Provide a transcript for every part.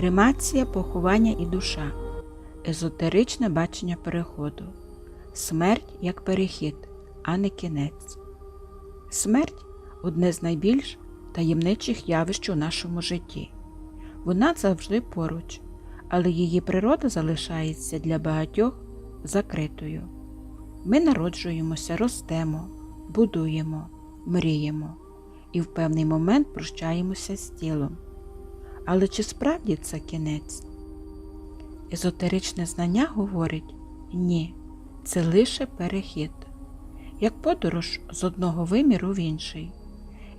Кремація, поховання і душа, езотеричне бачення переходу, смерть як перехід, а не кінець. Смерть одне з найбільш таємничих явищ у нашому житті. Вона завжди поруч, але її природа залишається для багатьох закритою. Ми народжуємося, ростемо, будуємо, мріємо і в певний момент прощаємося з тілом. Але чи справді це кінець? Езотеричне знання говорить ні, це лише перехід, як подорож з одного виміру в інший,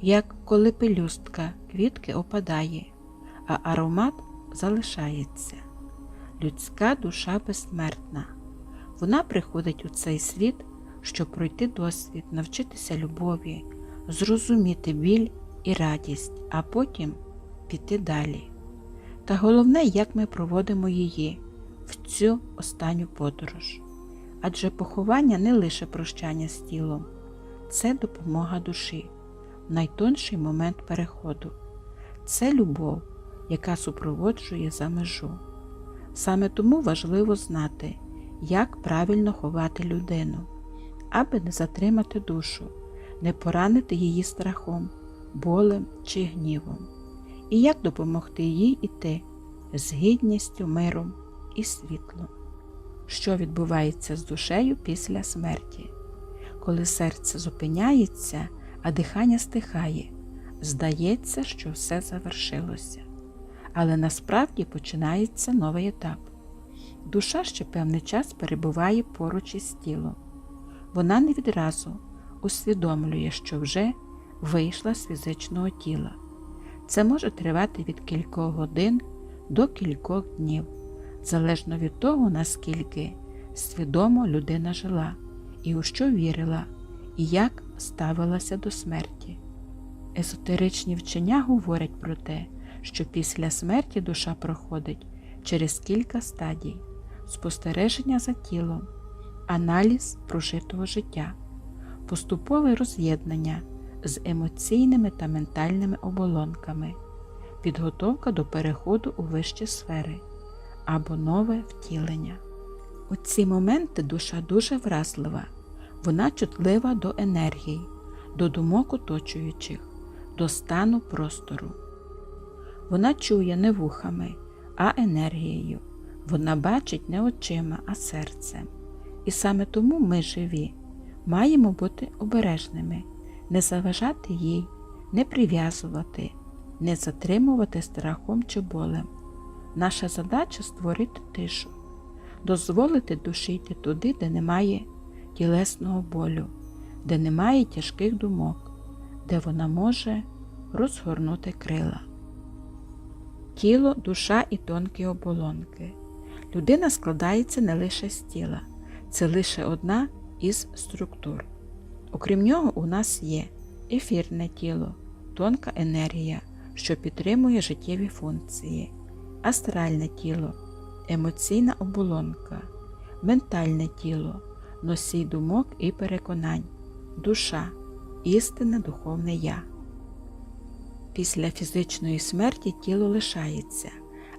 як коли пелюстка квітки опадає, а аромат залишається. Людська душа безсмертна. Вона приходить у цей світ, щоб пройти досвід, навчитися любові, зрозуміти біль і радість, а потім піти далі. Та головне, як ми проводимо її в цю останню подорож. Адже поховання не лише прощання з тілом, це допомога душі, найтонший момент переходу. Це любов, яка супроводжує за межу. Саме тому важливо знати, як правильно ховати людину, аби не затримати душу, не поранити її страхом, болем чи гнівом, і як допомогти їй іти з гідністю, миром і світлом. Що відбувається з душею після смерті? Коли серце зупиняється, а дихання стихає, здається, що все завершилося. Але насправді починається новий етап. Душа ще певний час перебуває поруч із тілом. Вона не відразу усвідомлює, що вже вийшла з фізичного тіла. Це може тривати від кількох годин до кількох днів, залежно від того, наскільки свідомо людина жила, і у що вірила, і як ставилася до смерті. Езотеричні вчення говорять про те, що після смерті душа проходить через кілька стадій спостереження за тілом, аналіз прожитого життя, поступове роз'єднання з емоційними та ментальними оболонками, підготовка до переходу у вищі сфери або нове втілення. У ці моменти душа дуже вразлива, вона чутлива до енергії, до думок оточуючих, до стану простору. Вона чує не вухами, а енергією. Вона бачить не очима, а серцем. І саме тому ми живі, маємо бути обережними, не заважати їй, не прив'язувати, не затримувати страхом чи болем. Наша задача створити тишу, дозволити душі йти туди, де немає тілесного болю, де немає тяжких думок, де вона може розгорнути крила. Тіло, душа і тонкі оболонки. Людина складається не лише з тіла, це лише одна із структур. Окрім нього, у нас є ефірне тіло, тонка енергія, що підтримує життєві функції, астральне тіло, емоційна оболонка, ментальне тіло, носій думок і переконань, душа, істинне духовне я. Після фізичної смерті тіло лишається,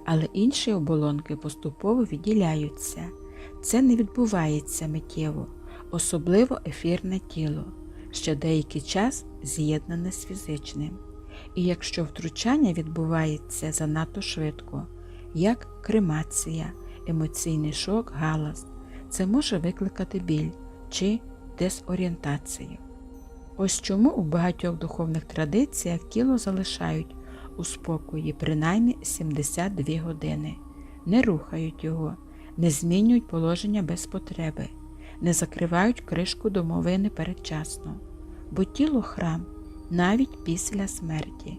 але інші оболонки поступово відділяються. Це не відбувається миттєво, особливо ефірне тіло, ще деякий час з'єднане з фізичним. І якщо втручання відбувається занадто швидко, як кремація, емоційний шок, галас, це може викликати біль чи дезорієнтацію. Ось чому у багатьох духовних традиціях тіло залишають у спокої принаймні 72 години, не рухають його, не змінюють положення без потреби, не закривають кришку домовини передчасно, бо тіло храм навіть після смерті.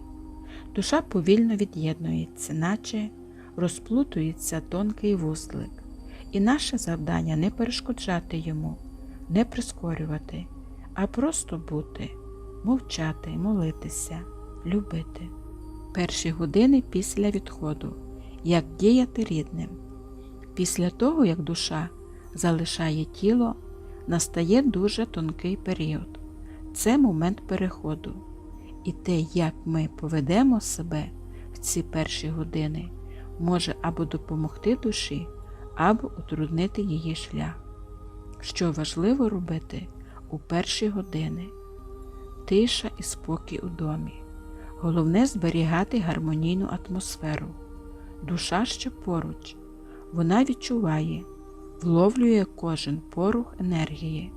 Душа повільно від'єднується, наче розплутується тонкий вузлик, і наше завдання не перешкоджати йому, не прискорювати а просто бути, мовчати, молитися, любити. Перші години після відходу, як діяти рідним. Після того, як душа залишає тіло, настає дуже тонкий період. Це момент переходу. І те, як ми поведемо себе в ці перші години, може або допомогти душі, або утруднити її шлях. Що важливо робити у перші години тиша і спокій у домі. Головне зберігати гармонійну атмосферу. Душа ще поруч. Вона відчуває, вловлює кожен порух енергії.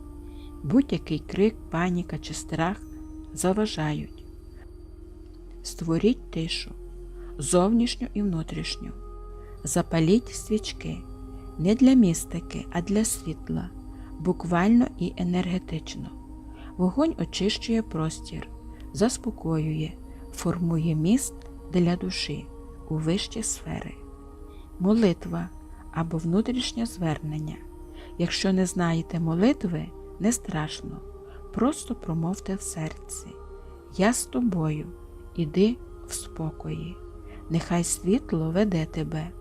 Будь-який крик, паніка чи страх заважають. Створіть тишу, зовнішню і внутрішню. Запаліть свічки не для містики, а для світла, буквально і енергетично. Вогонь очищує простір, заспокоює, формує міст для душі у вищі сфери. Молитва або внутрішнє звернення. Якщо не знаєте молитви, не страшно. Просто промовте в серці. Я з тобою, іди в спокої. Нехай світло веде тебе,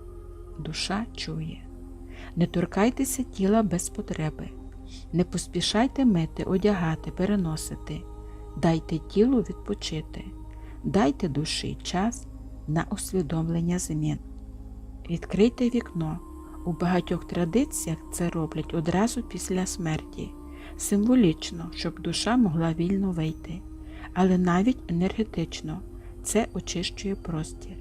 душа чує. Не торкайтеся тіла без потреби. Не поспішайте мити, одягати, переносити. Дайте тілу відпочити, дайте душі час на усвідомлення змін. Відкрийте вікно. У багатьох традиціях це роблять одразу після смерті, символічно, щоб душа могла вільно вийти, але навіть енергетично це очищує простір.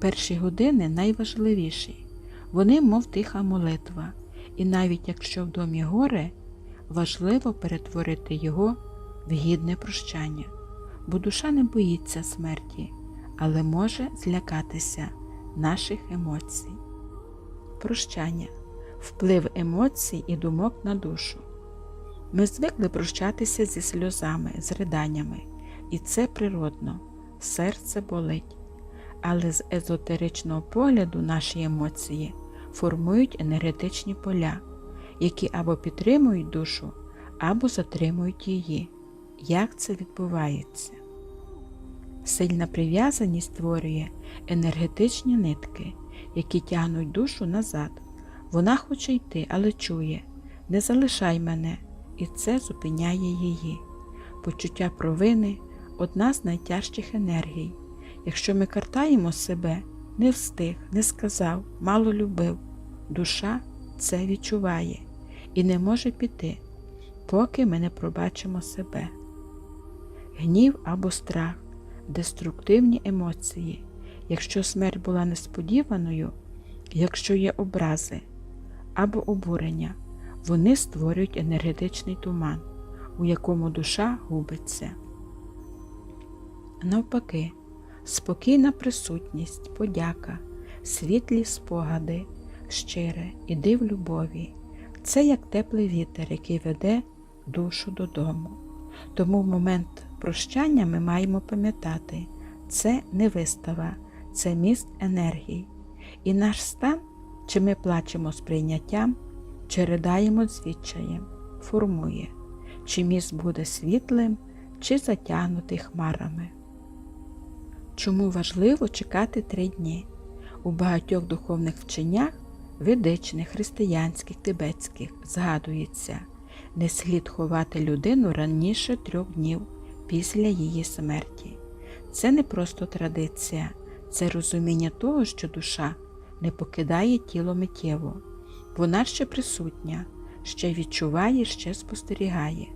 Перші години найважливіші, вони, мов тиха молитва, і навіть якщо в домі горе, важливо перетворити його в гідне прощання, бо душа не боїться смерті, але може злякатися наших емоцій. Прощання, вплив емоцій і думок на душу. Ми звикли прощатися зі сльозами, з риданнями, і це природно, серце болить. Але з езотеричного погляду наші емоції формують енергетичні поля, які або підтримують душу, або затримують її. Як це відбувається? Сильна прив'язаність створює енергетичні нитки, які тягнуть душу назад. Вона хоче йти, але чує не залишай мене, і це зупиняє її. Почуття провини одна з найтяжчих енергій. Якщо ми картаємо себе, не встиг, не сказав, мало любив, душа це відчуває і не може піти, поки ми не пробачимо себе. Гнів або страх деструктивні емоції. Якщо смерть була несподіваною, якщо є образи або обурення, вони створюють енергетичний туман, у якому душа губиться. Навпаки, спокійна присутність, подяка, світлі спогади, щире, іди в любові це як теплий вітер, який веде душу додому. Тому в момент прощання ми маємо пам'ятати, це не вистава, це міст енергії. І наш стан, чи ми плачемо з прийняттям, чи ридаємо з відчаєм, формує, чи міст буде світлим, чи затягнутий хмарами. Чому важливо чекати три дні? У багатьох духовних вченнях, ведичних, християнських, тибетських, згадується, не слід ховати людину раніше трьох днів після її смерті. Це не просто традиція, це розуміння того, що душа не покидає тіло миттєво. Вона ще присутня, ще відчуває, ще спостерігає.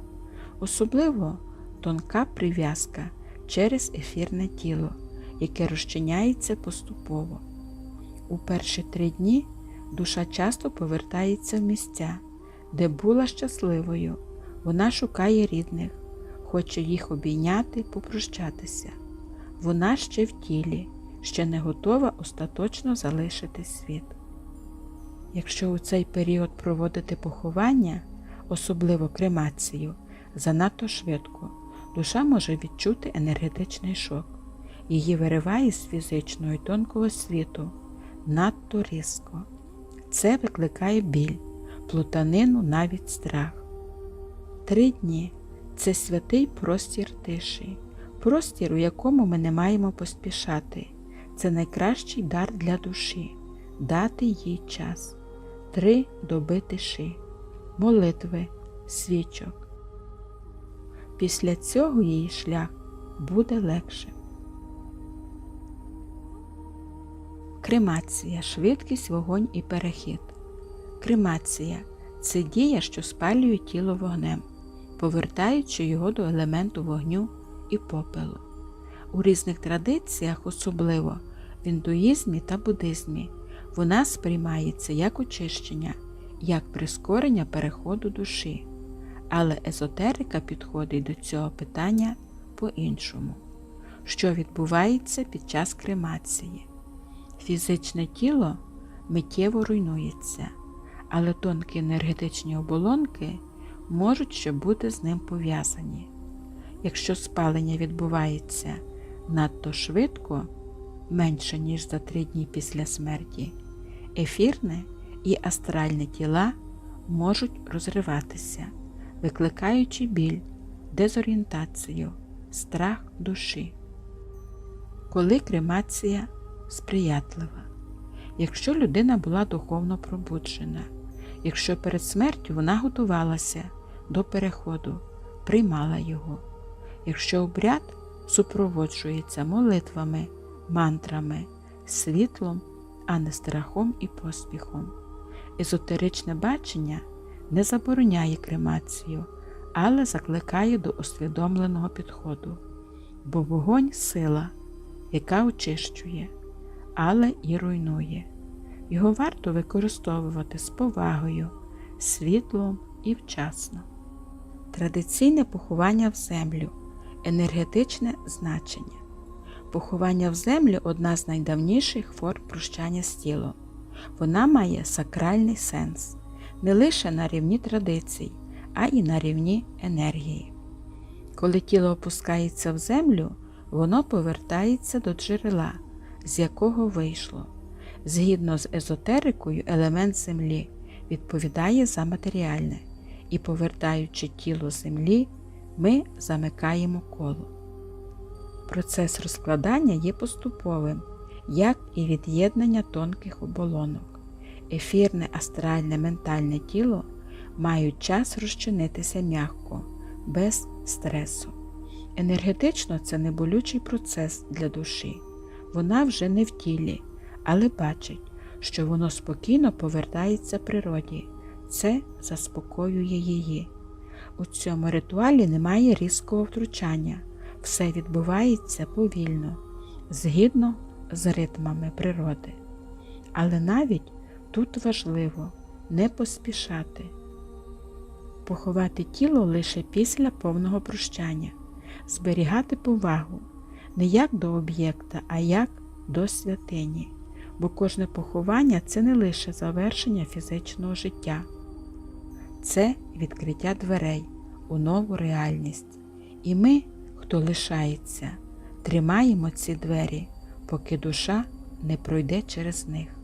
Особливо тонка прив'язка через ефірне тіло, яке розчиняється поступово. У перші три дні душа часто повертається в місця, де була щасливою. Вона шукає рідних, хоче їх обійняти, попрощатися. Вона ще в тілі, ще не готова остаточно залишити світ. Якщо у цей період проводити поховання, особливо кремацію, занадто швидко, душа може відчути енергетичний шок. Її вириває з фізичного і тонкого світу надто різко. Це викликає біль, плутанину, навіть страх. Три дні це святий простір тиші, простір, у якому ми не маємо поспішати. Це найкращий дар для душі дати їй час. Три доби тиші, молитви, свічок. Після цього її шлях буде легшим. Кремація швидкість, вогонь і перехід. Кремація це дія, що спалює тіло вогнем, повертаючи його до елементу вогню і попелу. У різних традиціях, особливо в індуїзмі та буддизмі, вона сприймається як очищення, як прискорення переходу душі. Але езотерика підходить до цього питання по-іншому. Що відбувається під час кремації? Фізичне тіло миттєво руйнується, але тонкі енергетичні оболонки можуть ще бути з ним пов'язані. Якщо спалення відбувається надто швидко, менше ніж за три дні після смерті, ефірне і астральне тіла можуть розриватися, викликаючи біль, дезорієнтацію, страх душі. Коли кремація сприятлива, якщо людина була духовно пробуджена, якщо перед смертю вона готувалася до переходу, приймала його, якщо обряд супроводжується молитвами, мантрами, світлом, а не страхом і поспіхом. Езотеричне бачення не забороняє кремацію, але закликає до усвідомленого підходу, бо вогонь сила, яка очищує, але і руйнує. Його варто використовувати з повагою, світлом і вчасно. Традиційне поховання в землю енергетичне значення. Поховання в землю одна з найдавніших форм прощання з тілом. Вона має сакральний сенс не лише на рівні традицій, а й на рівні енергії. Коли тіло опускається в землю, воно повертається до джерела, з якого вийшло. Згідно з езотерикою, елемент землі відповідає за матеріальне, і, повертаючи тіло землі, ми замикаємо коло. Процес розкладання є поступовим, як і від'єднання тонких оболонок. Ефірне, астральне, ментальне тіло мають час розчинитися м'яко, без стресу. Енергетично це неболючий процес для душі. Вона вже не в тілі, але бачить, що воно спокійно повертається природі. Це заспокоює її. У цьому ритуалі немає різкого втручання, все відбувається повільно, згідно з ритмами природи. Але навіть тут важливо не поспішати, поховати тіло лише після повного прощання, зберігати повагу не як до об'єкта, а як до святині, бо кожне поховання це не лише завершення фізичного життя, це відкриття дверей у нову реальність. І ми, хто лишається, тримаємо ці двері, поки душа не пройде через них.